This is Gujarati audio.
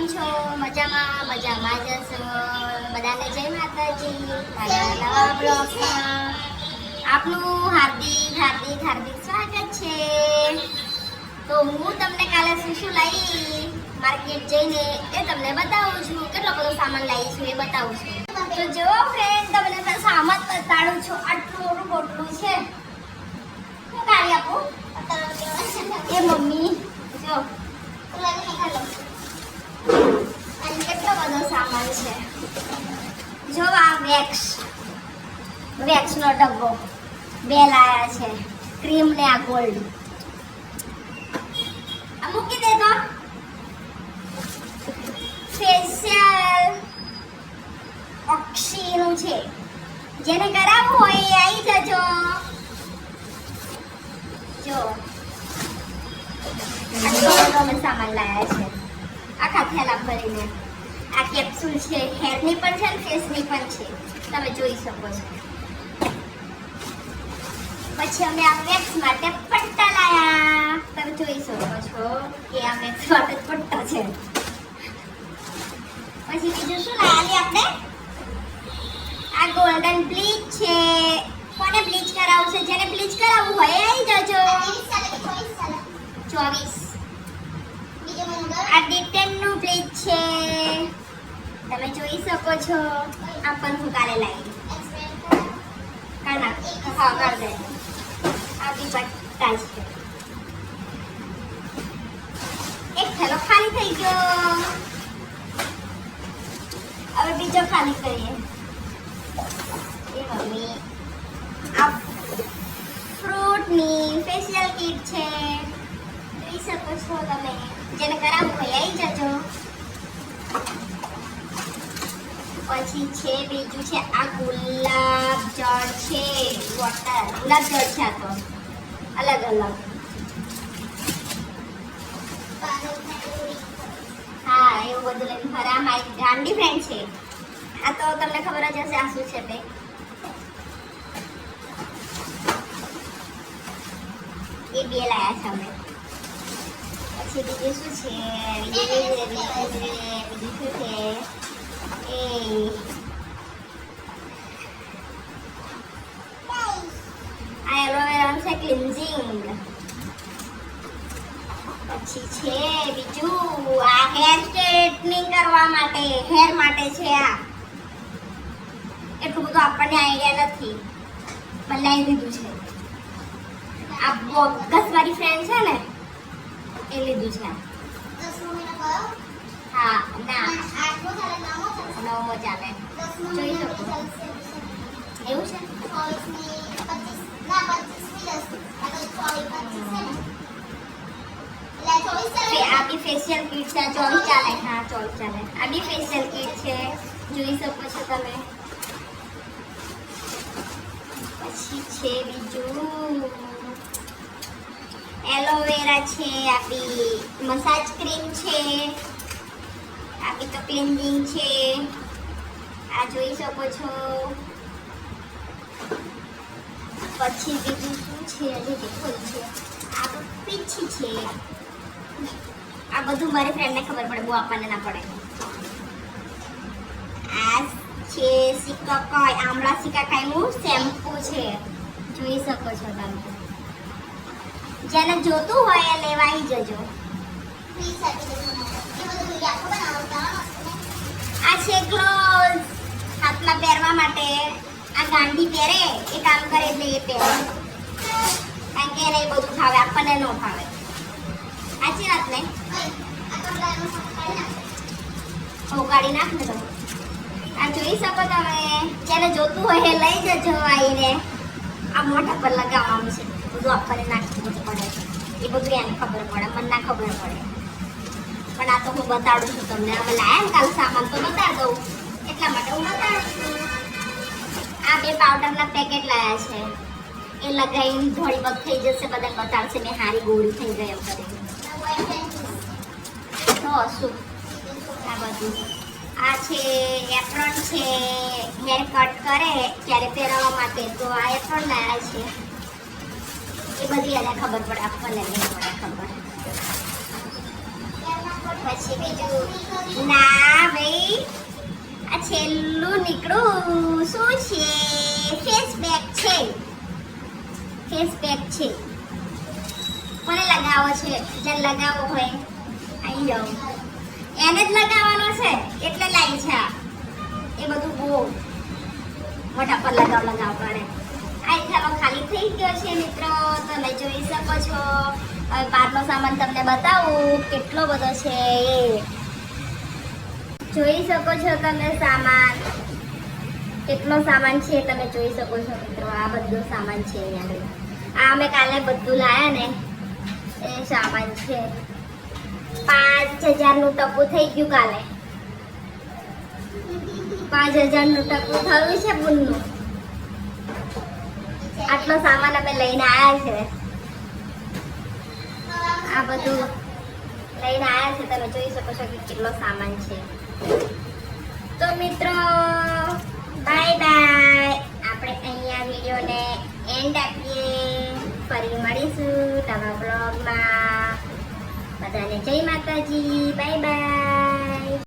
કેમ છો? મજામાં? મજામાં જ બધાને જય માતાજી. નવા આપનું હાર્દિક હાર્દિક હાર્દિક સ્વાગત છે. તો હું તમને કાલે શું શું લાવી? માર્કેટ જઈને એ તમને બતાવું છું. કેટલો બધો સામાન લાવી છું એ બતાવું છું. તો જો ફ્રેન્ડ તમને તો સામાન બતાડું છું આટલું મોટું બોટલું છે હું કાઢી આપું એ મમ્મી જો અને કેટલો બધો સામાન છે. જો આ વેક્સ, વેક્સનો ડબ્બો બે લાયા છે. ક્રીમ ને આ ગોલ્ડ. આ મૂકી દે ફેશિયલ ઓક્સીનું છે. જેને કરાવવું હોય એ આવી જજો. જો. બધો સામાન લાયા છે. આખા થેલા ભરીને. આ કેપ્સ્યુલ છે હેરની પણ છે ને ફેસની પણ છે. તમે જોઈ શકો છો. પછી અમે આ વેક્સ માટે પટ્ટા લાયા. તમે જોઈ શકો છો કે આ વેક્સ માટે પટ્ટા છે. પછી બીજું શું લાયા આપણે? આ ગોલ્ડન બ્લીચ છે. કોને બ્લીચ કરાવવું છે? જેને બ્લીચ કરાવવું હોય એ આવી જજો. ચોવીસ. આ ડિટેનનું બ્લીચ છે. તમે જોઈ શકો છો. આ પણ હું કાલે લાવી કાના હા એક થેલો ખાલી થઈ ગયો. હવે બીજો ખાલી કરીએ. એ મમ્મી. આ ફ્રૂટની જોઈ શકો છો તમે જેને કરાવવું હોય આવી જજો પછી છે બીજું છે આ ગુલાબ જળ છે વોટર ગુલાબ જળ છે આ તો. અલગ અલગ. હા, એવું બધું લઈને ફરે. આ મારી ગાંડી ફ્રેન્ડ છે. આ તો તમને ખબર જ હશે આ શું છે તે. એ બે લાયા છે અમે. બીજું શું છે બીજું શું છે એ આ એલોવેરા છે ક્લિન્ઝિંગ પછી છે બીજું આ હેર સ્ટ્રેટનિંગ કરવા માટે હેર માટે છે આ એટલું બધું આપણને આઈડિયા નથી બનાવી દીધું છે આ બોગસ વાળી ફ્રેન્ડ છે ને એ લીધું છે હા ના નવમો ચાલે જોઈ શકો એવું છે ફે- આ બી ફેશિયલ કીટ છે આ ચોવીસ ચાલે હા ચોવીસ ચાલે આ બી ફેશિયલ કીટ છે જોઈ શકો છો તમે પછી છે બીજું એલોવેરા છે આ મસાજ ક્રીમ છે આપણી તો ક્લિન્ઝિંગ છે. આ જોઈ શકો છો. પછી બીજું શું છે, હજી દેખોલ છે. આ તો પીછી છે. આ બધું મારી ફ્રેન્ડને ખબર પડે, બહુ આપણને ના પડે. આ છે સિકાકાઈ આમળા સિકાકાઈનું શેમ્પૂ છે. જોઈ શકો છો તમે. જેને જોતું હોય એ લેવા આવી જજો. આ છે ગ્લોવ્સ હાથમાં પહેરવા માટે. આ ગાંધી પહેરે, એ કામ કરે એટલે એ પહેરે. કારણ કે એને બધું ફાવે આપણને ન ફાવે સાચી વાત ને? ઉગાડી નાખ ને તમે આ જોઈ શકો તમે. જેને જોતું હોય એ લઈ જજો આવીને. આ મોઢા પર લગાવવાનું છે. બધું આપણને નાખવું પડે એ બધું એને ખબર પડે, મને ના ખબર પડે. પણ આ તો હું બતાડું છું તમને. હવે લાયા ને કાલ સામાન તો બતાવી દઉં એટલા માટે હું બતાડું છું. આ બે પાવડરના પેકેટ લાયા છે. એ લગાવીને થોડી વખત થઈ જશે બધા બતાડશે, મેં હારી ગોળી થઈ ગઈ એમ કરી તો શું? આ બધું. આ છે એપ્રોન છે. હેર કટ કરે, ત્યારે પહેરવા માટે. તો આ એપ્રોન લાયા છે. બધી એને ખબર પડે આપણને નહીં પડે ખબર પછી બીજું, ના ભાઈ, આ છેલ્લું નીકળું. શું છે? ફેસ છે. ફેસ છે. કોને લગાવો છે. જે લગાવો હોય આવી જાઓ એને જ લગાવવાનો છે? એટલે લાઈ છે. એ બધું બહુ મોટા પર લગાવ લગાવ થાલો છે મિત્રો? તમે જોઈ શકો છો. બહારનો સામાન તમને બતાવું. કેટલો બધો છે જોઈ શકો છો તમે સામાન. કેટલો સામાન છે તમે જોઈ શકો છો મિત્રો? આ બધો સામાન છે અહીંયા આ અમે કાલે બધું લાયા ને. એ સામાન છે. પાંચ હજારનું ટપુ થઈ ગયું કાલે. પાંચ હજારનું ટપુ થયું છે બુનનું. આટલો સામાન અમે લઈને આવ્યા છે. આ બધું લઈને આવ્યા છે, તમે જોઈ શકો છો કે કેટલો સામાન છે. તો મિત્રો બાય બાય આપણે અહીંયા વિડીયોને એન્ડ આપીએ. ફરી મળીશું નવા બ્લોગમાં બધાને જય માતાજી. Bye bye